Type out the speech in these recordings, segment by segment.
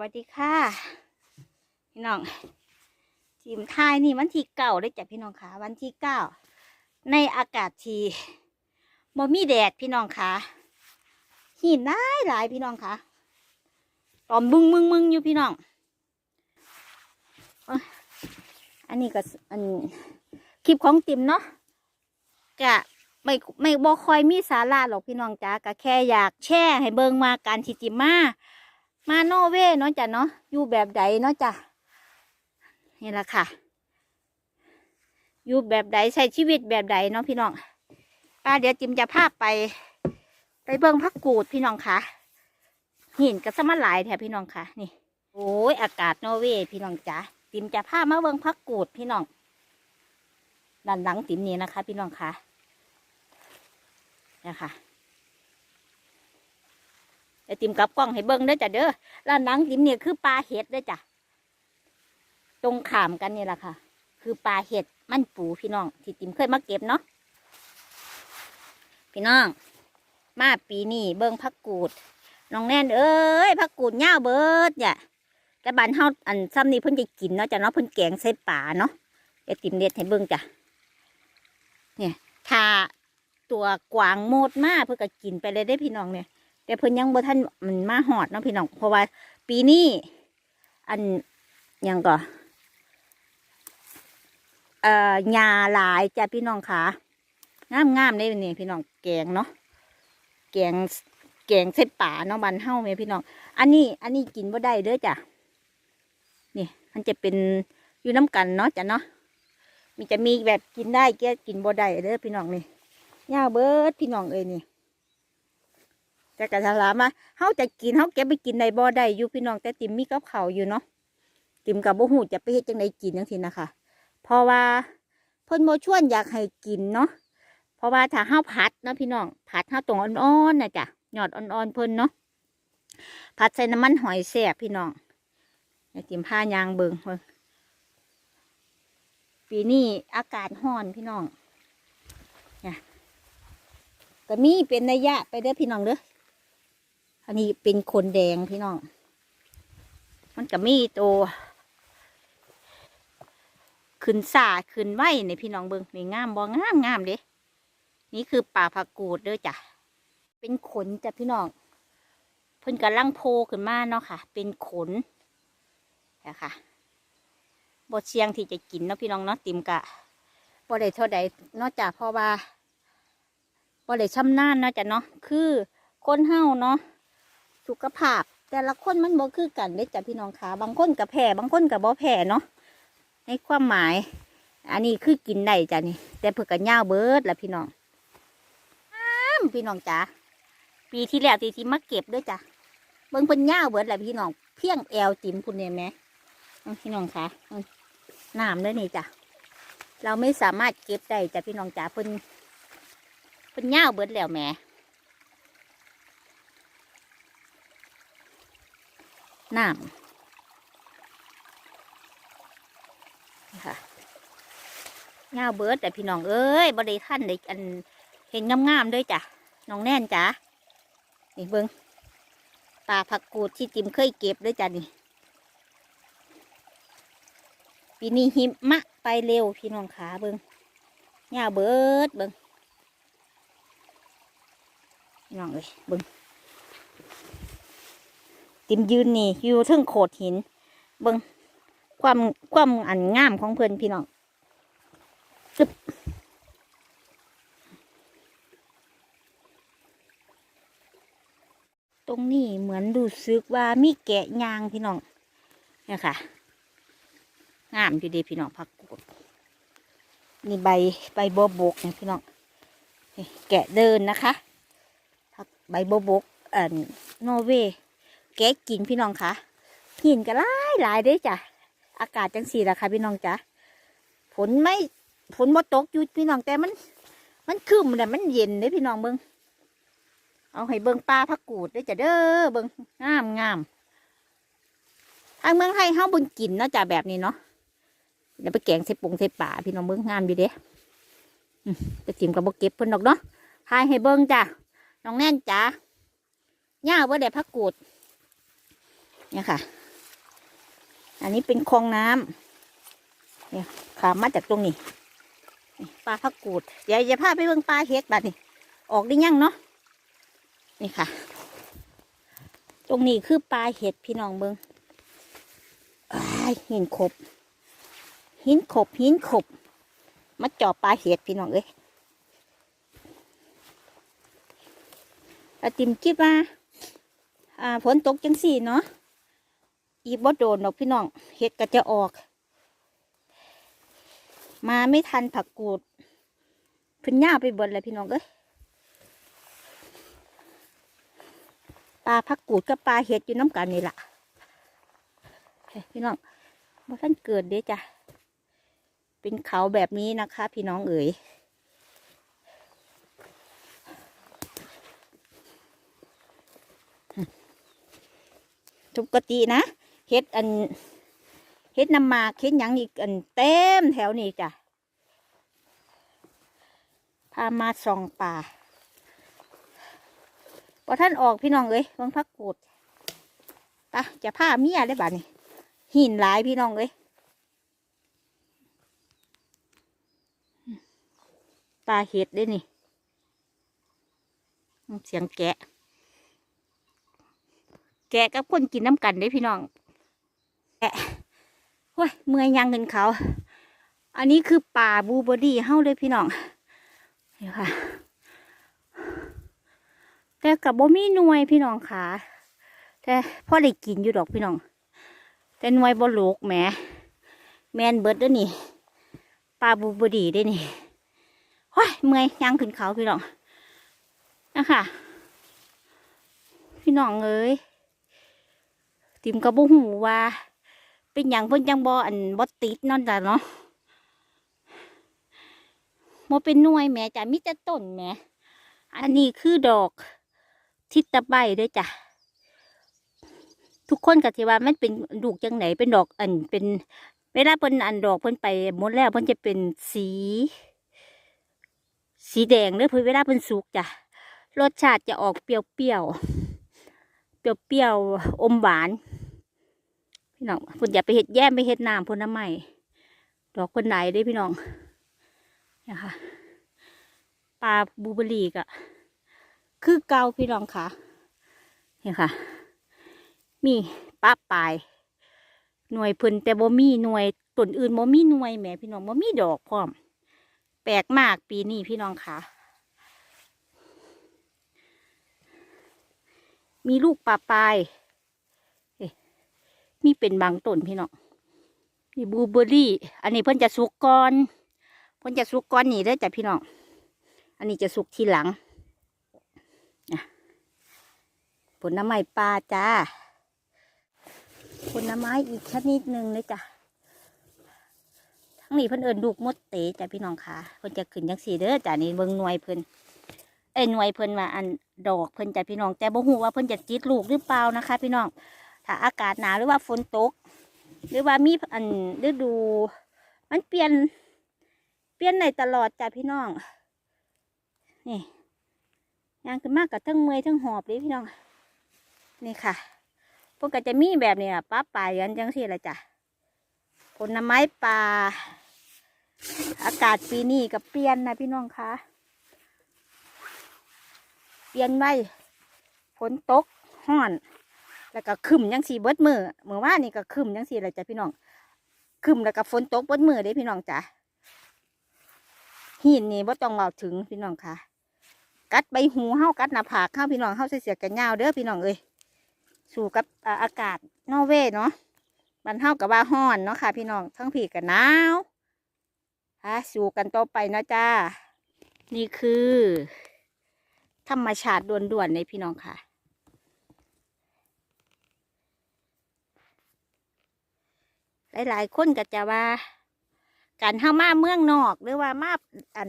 วัสดีค่ะ พี่น้องทีมทายนี่วันที่เก้าได้จ้ะพี่น้องค่ะ วันที่เก้าในอากาศทีบ่มีแดดพี่น้องค่ะหินได้หลายพี่น้องค่ะตอมบึงมึงมึงอยู่พี่น้องอันนี้ก็อันคลิปของติมเนาะกะไม่ไม่บ่คอยมีสาระหรอกพี่น้องจ้าก็แค่อยากแช่ให้เบิงมาการที่ติมา มาโนเวย์เนาะจ้ะเนาะอยู่แบบใดเนาะจ้ะนี่แหละค่ะ อยู่แบบใดใช้ชีวิตแบบใดเนาะพี่น้องป้าเดี๋ยวจิมจะพาไป ไปเบิ่งพักกูดพี่น้องค่ะหินก็สมาหลายแถบพี่น้องค่ะ นี่ โอ้ยอากาศโนเวย์พี่น้องจ๋าจิมจะพามาเบิ่งพักกูดพี่น้องด้านหลังจิมนี่นะคะ พี่น้องค่ะนี่ค่ะ เดี๋ยวติมกับกล้องให้เบิ้งเด้อจ้ะเด้อร้านหนังติมเนี่ยคือปลาเห็ดเด้อจ้ะตรงขามกันนี่แหละค่ะ คือปลาเห็ดมันปูพี่น้อง ที่ติมเคยมาเก็บเนาะพี่น้อง มาปีนี้เบิ้งพักกูดน้องแน่นเอ้ยพักกูดเง่าวเบิดเนี่ยแต่บานเฮาอันซ้ำนี่เพิ่นจะกินเนาะจ้ะเนาะเพิ่นแกงใส่ป่าเนาะเดี๋ยวติมเด็ดให้เบิ้งจ้ะเนี่ยถ้าตัวกวางโมดมาเพื่อก็กินไปเลยได้พี่น้องเนี่ย แต่เพิ่นยังบ่ทันมันมาหอดเนาะพี่น้องเพราะว่า ปีนี้อันยังก็เอ่อหญ้าหลายจ้ะพี่น้องค่ะงามงามเลยนี่พี่น้องแกงเนาะแกงแกงใส่ป่าเนาะบ้านเฮ้าแม่พี่น้อง อันนี้ อันนี้กินบ่ได้เด้อจ้ะนี่มันจะเป็นอยู่น้ำกันเนาะจ้ะเนาะมีจะมีแบบกินได้แก่กินบ่ได้เด้อพี่น้องนี่ยาเบิดพี่น้องเอ้ยนี่ แต่กระทลามาเฮาจะกินเฮาเก็บไปกินในบ่อได้อยู่พี่น้องแต่ติมมีกับเขาอยู่เนาะติมกับบ่ฮู้จะไปเฮ็ดจังไดกินจังซี่นะคะเพราะว่าเพิ่นบ่ชวนอยากให้กินเนาะเพราะว่าถ้าเฮาผัดเนาะพี่น้องผัดเฮาตรงอ่อนๆนะจ้ะหยอดอ่อนๆเพิ่นเนาะผัดใส่น้ำมันหอยแซ่บพี่น้องอย่าติมผ้ายางเบิงเบิ่งปีนี้อากาศร้อนพี่น้องเนี่ยก็มีเป็นระยะไปเด้อพี่น้องเด้อ อันนี้เป็นคนแดงพี่น้อง มันก็มีตัว ขึ้นสาขึ้นไหวในพี่น้องเบิงนี่งามบ่งามงามเด้นี่คือป่าผักกูดเด้อจ้ะ เป็นขนจ้ะพี่น้อง เพิ่นกำลังโพขึ้นมาเนาะค่ะ เป็นขนนะคะบดเชียงที่จะกินเนาะพี่น้องเนาะติมกะบ่ได้เท่าใดนอกจากพราะว่าบ่ได้ชำนาญเนาะจ้ะเนาะคือคนเฮาเนาะ สุขภาพ แต่ละคนมันบ่คือกันเด้จ้ะพี่น้องขาบางคนกับแผ่บางคนกับบ่แผ่เนาะในความหมาย อันนี้คือกินได้จ้ะนี่ แต่เพื่อกกันย่าวเบิดละพี่น้องอพี่น้องจ๋าปีที่แล้วที่ที่มาเก็บด้วยจ้ะเบิ่งเพิ่นย่าเบิดและพี่น้องเพียงแอวจิ้มพุ่นเนี่ยแหมพี่น้องคะเอาน้ำด้วยนี่จ้ะเราไม่สามารถเก็บได้จ้ะพี่น้องจ๋าเพิ่นเพิ่นย่าเบิดแล้วแหม่ น้ำนี่ค่ะงาเบิร์ดแต่พี่น้องเอ้ยบริท่านได้อันเห็นงามๆด้วยจ้ะน้องแน่นจ้ะนี่เบิงปลาผักกูดที่จิมเคยเก็บด้วยจ้ะนี่ปีนี้หิมะไปเร็วพี่น้องขาเบิงงาเบิร์ดเบิงพี่น้องเอ้ยเบิง ติมยืนนี่อยู่เทึงโขดหิน เบิงความความอันงามของเพื่อนพี่น้องซึบตรงนี้เหมือนดูซึกว่ามีแกะยางพี่น้องเนี่ยค่ะงามอยู่ดีพี่น้องพักกูดนี่ใบใบบบกเนี่ยพี่น้องแกะเดินนะคะพักใบบบกอ่อโนเวย์ แกะกินพี่น้องคะหินก็หลายหลายเด้จ้ะ อากาศจังสีละค่ะ พี่น้องจ้ะฝนไม่ฝนบ่ตกอยู่พี่น้องแต่มัน มันคืมแต่มันเย็นเด้พี่น้องเบิงเอาให้เบิ้งปลาพักกูดได้จ้ะเด้อเบิงงามงามทางเมืองไทยเฮาเบิงกินเนาะจ้ะแบบนี้เนาะเดี๋ยวไปแกงใส่ปงใส่ป่าพี่น้องเบิ้งงามอยู่เด้อืมจะจิ้มกับบ่เก็บเพิ่นดอกเนาะทายให้เบิ้งจ้ะน้องแน่นจ้ะย่าว่าได้พักกูด เนี่ยค่ะ อันนี้เป็นคลองน้ำเนี่ยขามาจากตรงนี้ปลาพักกูดเดี๋ยวจะพาไปเบิ่งปลาเฮ็ดบัดนี่ออกได้ยังเนาะนี่ค่ะ ตรงนี้คือปลาเห็ดพี่น้องเบิงอ้ายหินขบ หินขบหินขบมาเจาะปลาเห็ดพี่น้องเอ้ยอาติมคิดว่า อ่าฝนตกจังสี่เนาะ อีบ่โดนดอกพี่น้องเห็ดก็จะออก มาไม่ทันผักกูดพิ่นย่าไปเบนเลยพี่น้องเอ้ยปลาพักกูดกับปลาเห็ดอยู่น้ำกันนี่แหละพี่น้องบ่ท่านเกิดเด้จ้ะเป็นเขาแบบนี้นะคะ พี่น้องเอ๋ยปกตินะ เฮ็ดอันเฮ็ดน้ำมาเฮ็ดหยังอีกอันเต็มแถวนี้จ้ะพามาส่องป่าพอท่านออกพี่น้องเอ้ยเบิ่งพักกูดปะจะผ้าเมียได้บ่านี่หินหลายพี่น้องเอ้ยปลาเห็ดได้นี่ เสียงแกะ แกะกับคนกินน้ำกันได้พี่น้อง แกะเฮ้ยเมื่อยยังเงินเขา อันนี้คือป่าบูเบอรี่เฮ้าเลยพี่น้องเดี๋ยวค่ะ แต่กับบ่มีหน่วยพี่น้องค่ะแต่พ่อได้กินอยู่ดอกพี่น้อง แต่หน่วยบ่ลูกแหมแมนเบิดเด้วยนี่ปลาบูบดีได้นี่ห้ยเมื่อยย่างขึ้นเขาพี่น้องนะคะพี่น้องเอ้ยติมกระบุหูว่า เป็นอย่างเพิ่นจังบ่อันบ่ติดนั่นจ้ะเนาะบ่เป็นหน่วยแม่จ้ะมีแต่ต้นแหมอันนี้คือดอกทิศตะไบด้วยจ้ะทุกคนก็ที่ว่ามันเป็นดูกจังไหนเป็นดอกอันเป็นเวลาเพิ่นอันดอกเพิ่นไปหมดแล้วเพิ่นจะเป็นสี สีแดงเด้อเพิ่นเวลาเพิ่นสุกจ้ะรสชาติจะออกเปรี้ยวเปรี้ยวเปรี้ยวเปรี้ยวๆอมหวาน พี่น้องพิ่นอย่าไปเฮ็ดแย้มไปเฮ็ดน้ำพุ่นน้ำใหม่ดอกเพิ่นไหนได้พี่น้องเนี่ยค่ะปลาบูเบอรี่กะคือเกาพี่น้องค่ะเนี่ยค่ะ มีป้าปลาย หน่วยพิ่นแต่บ่มีหน่วยต้นอื่นบ่มีหน่วยแหมพี่น้องบ่มีดอกพร้อม แปลกมากปีนี้พี่น้องค่ะ มีลูกปลาปลาย มีเป็นบางต้นพี่น้องนี่บลูเบอรี่ อันนี้เพิ่นจะสุกก่อนเพิ่นจะสุกก่อนนี่เด้จ้ะพี่น้องอันนี้จะสุกทีหลังผลไม้ปลาจ้าผลไม้อีกชนิดหนึ่งเลยจ้ะทั้งนี้เพิ่นเอิญลูกมดเตจ้ะพี่น้องค่ะเพิ่นจะขึ้นจังสีเด้อจ้ะนี่เบิ่งหน่วยเพิ่นเอ้หน่วยเพิ่นว่าอันดอกเพิ่นจ้ะพี่น้องแต่บ่ฮู้ว่าเพิ่นจะจิตลูกหรือเปล่านะคะ พี่น้อง ถ้าอากาศหนาวหรือว่าฝนตก หรือว่ามีอันฤดู มันเปลี่ยน เปลี่ยนในตลอดจ้ะพี่น้อง นี่ยางขึ้นมากกับทั้งเมอยทั้งหอบเลยพี่น้อง นี่ค่ะ พวกก็จะมีแบบนี้ล่ะป้าป่ายันจังสี่ละจ้ะผลไม้ป่า อากาศปีนี้ก็เปลี่ยนนะพี่น้องคะเปลี่ยนไว้ฝนตกห้อน แล้วก็คึมยังสีเบิดมือเมื่อวานนี่ก็คึมยังสีละไรจ้ะพี่น้องคึมแล้วก็ฝนตกเบิดมือเด้พี่น้องจ้ะหินนี่บ่ต้องเอาถึงพี่น้องค่ะ กัดใบหูเฮากัดหน้าผากเฮาพี่น้องเฮาใส่เสียกันยาวเด้อพี่น้องเอ้ยสู่กับอากาศนอเวเนาะบันเฮากับว่าฮ้อนเนาะค่ะ พี่น้องทั้งผีกับหนาวฮะสู่กันต่อไปนะจ้า นี่คือ ธรรมชาติด่วนๆในพี่น้องค่ะ หลายๆคนก็จะว่า การเข้ามาเมืองนอกหรือว่ามาอัน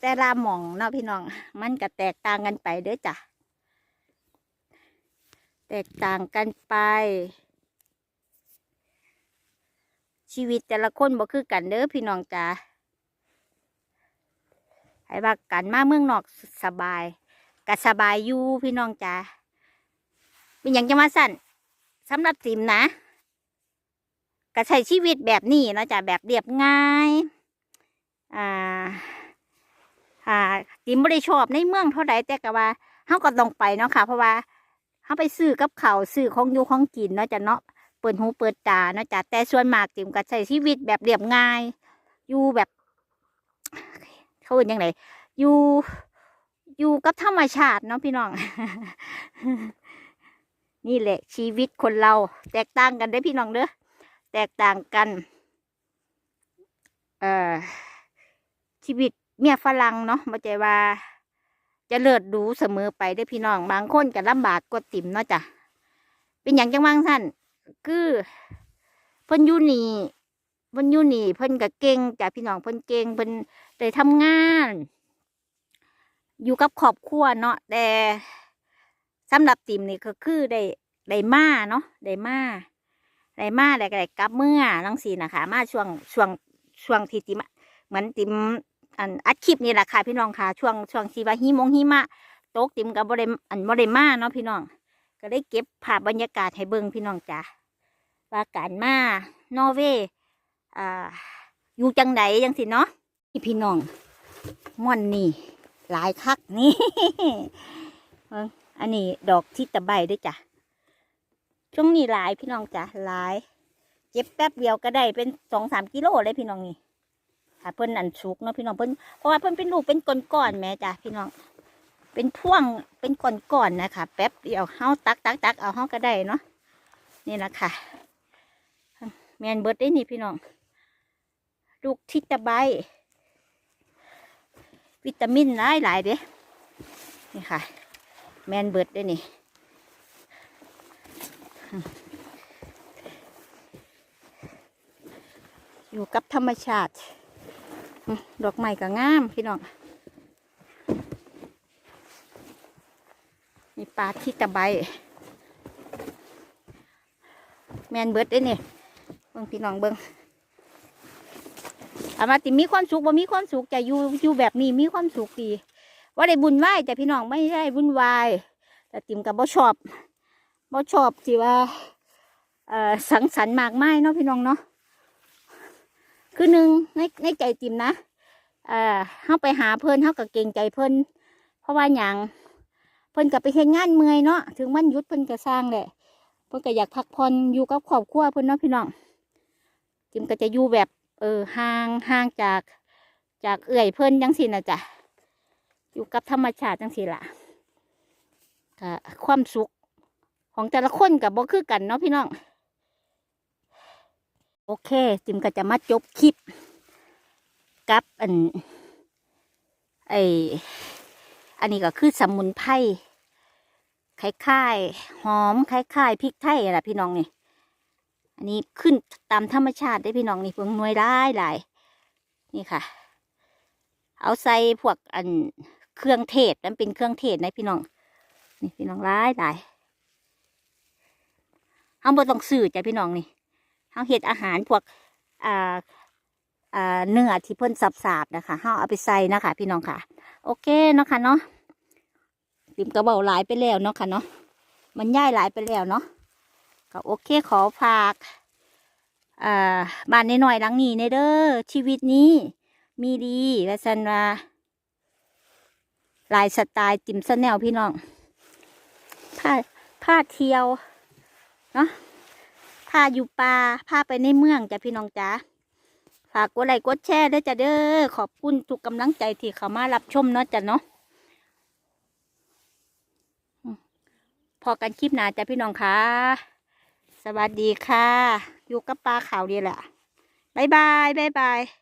แต่ละหม่องเนาะพี่น้อง มันก็แตกต่างกันไปเด้อจ้ะแตกต่างกันไป ชีวิตแต่ละคนบ่คือกันเด้อพี่น้องจ้ะให้ว่ากันมาเมืองนอกสบายก็สบายอยู่พี่น้องจ้ะเป็นอย่างจะมาสั่นสำหรับติมนะ ก็ใช้ชีวิตแบบนี้เนาะจ้ะแบบเรียบง่ายอ่าอ่าติมไม่ได้ชอบในเมืองเท่าใดแต่ก็ว่าเฮาก็ต้องไปเนาะค่ะ เพราะว่าเฮาไปซื้อกับเขาซื้อของอยู่ของกินเนาะจ้ะเนาะเปิดหูเปิดตาเนาะจ้ะแต่ส่วนมากติมก็ใช้ชีวิตแบบเรียบง่าย อยู่แบบเขาเป็นยังไงอยู่อยู่กับธรรมชาติเนาะพี่น้อง นี่แหละชีวิตคนเราแตกต่างกันได้พี่น้องเด้อ แตกต่างกันเอ่อชีวิตเมียฝรั่งเนาะมาใจว่า จะเลิศดูเสมอไปได้พี่น้องบางคนก็ลำบากกว่าติ่มเนาะจ้ะเป็นอย่างจังว่างท่านคือเพิ่นอยู่นี่เพิ่นอยู่นี่เพิ่นก็เก่งจ้ะพี่น้องเพิ่นเก่งเพิ่นได้ทำงาน อยู่กับครอบครัวเนาะแต่สำหรับติ่มนี่ก็คือได้ได้มาเนาะได้มา ได้มาได้ก็ได้กลับเมื่อลังสีนะคะมาช่วงช่วงช่วงที่ติมเหมือนติมอันอัดคลิปนี่แหละค่ะพี่น้องค่ะช่วงช่วงชีวาหิมงหิมะตกติมกับบริอันบริมาเนาะพี่น้อง ก็ได้เก็บภาพบรรยากาศให้เบิ่งพี่น้องจ้ะว่าการมานอร์เวย์อ่าอยู่จังไหนจังสิเนาะนี่พี่น้องม่วนนี่ หลายคักนี่เบิ่งอันนี้ดอกทิตะไบด้วยจ้ะ ช่วงนี้หลายพี่น้องจ้ะหลายเก็บแป๊บเดียวก็ได้เป็นสองสามกิโลเลยพี่น้องนี่ค่ะเพิ่นอันสุกเนาะพี่น้องเพิ่นเพราะว่าเพิ่นเป็นลูกเป็นก้อนๆแม่จ้ะพี่น้อง เป็นพ่วงเป็นก้อนๆนะคะแป๊บเดียวเฮาตักตักตักเอาเฮาก็ได้เนาะนี่แหละค่ะแมนเบิร์ดได้นี่พี่น้องลูกทิตะใบวิตามินหลายหลายเด้นี่ค่ะ แมนเบิร์ดได้นี่ อยู่กับธรรมชาติ ดอกไม้ก็งามพี่น้องมีปลาที่ตะไบแมนเบิร์ดได้เนี่ยเบิ่งพี่น้องเบิ่งอามาติมีความสุขบ่มีความสุขจะอยู่อยู่แบบนี้มีความสุขดีว่าได้บุญไหวแต่พี่น้องไม่ได้บุญวายแต่ติมกับบ่ชอบ บ่ชอบที่ว่าเอ่อสังสรรค์มากมายเนาะพี่น้องเนาะคือหนึ่งในในใจติมนะเอ่อเฮาไปหาเพิ่นเฮาก็เกรงใจเพิ่นเพราะว่าหยังเพิ่นก็ไปเฮ็ดงานเมื่อยเนาะถึงวันหยุดเพิ่นก็สร้างแหละเพิ่นก็อยากพักผ่อนอยู่กับครอบครัวเพิ่นเนาะพี่น้องจิมก็จะอยู่แบบเออห่างห่างจากจากเอื่อยเพิ่นจังซี่นะจ๊ะอยู่กับธรรมชาติจังซี่ล่ะความสุข ของแต่ละคนกับบ่คือกันเนาะพี่น้อง โอเคจิมก็จะมาจบคลิป กับอันไออันนี้ก็คือสมุนไพรคล้ายๆหอมคล้ายๆพริกไทยอะล่ะพี่น้องนี่อันนี้ขึ้นตามธรรมชาติได้พี่น้องนี่เพิ่งนวยได้หลายนี่ค่ะ เอาใส่พวกอันเครื่องเทศมันเป็นเครื่องเทศนะพี่น้อง นี่พี่น้องร้ายหลาย เอาบ่ต้องซื้อจ้ะพี่น้องนี่เอาเห็ดอาหารพวกอ่าอ่าเนื้อที่เพิ่นสับๆนะคะเฮาเอาไปใส่นะคะ พี่น้องค่ะ โอเคเนาะค่ะเนาะติมกระเบาหลายไปแล้วเนาะค่ะเนาะมันย่ายหลายไปแล้วเนาะก็โอเคขอฝากอ่าบ้านน้อยๆหลังนี้ในเด้อชีวิตนี้มีดีและสันว่าลายสไตล์ติมสแนลพี่น้องผ้าผ้าเที่ยว เนาะผ้าอยู่ป่าผ้าไปในเมืองจ้ะพี่น้องจ้าฝากกดไลค์กดแชร์ด้วยจ้ะเด้อขอบคุณทุกกำลังใจที่เขามารับชมเนาะจ้ะเนาะพอกันคลิปหน้าจ้ะพี่น้องค่ะ สวัสดีค่ะ อยู่กับปลาขาวดีแหละบ๊ายบายบ๊ายบาย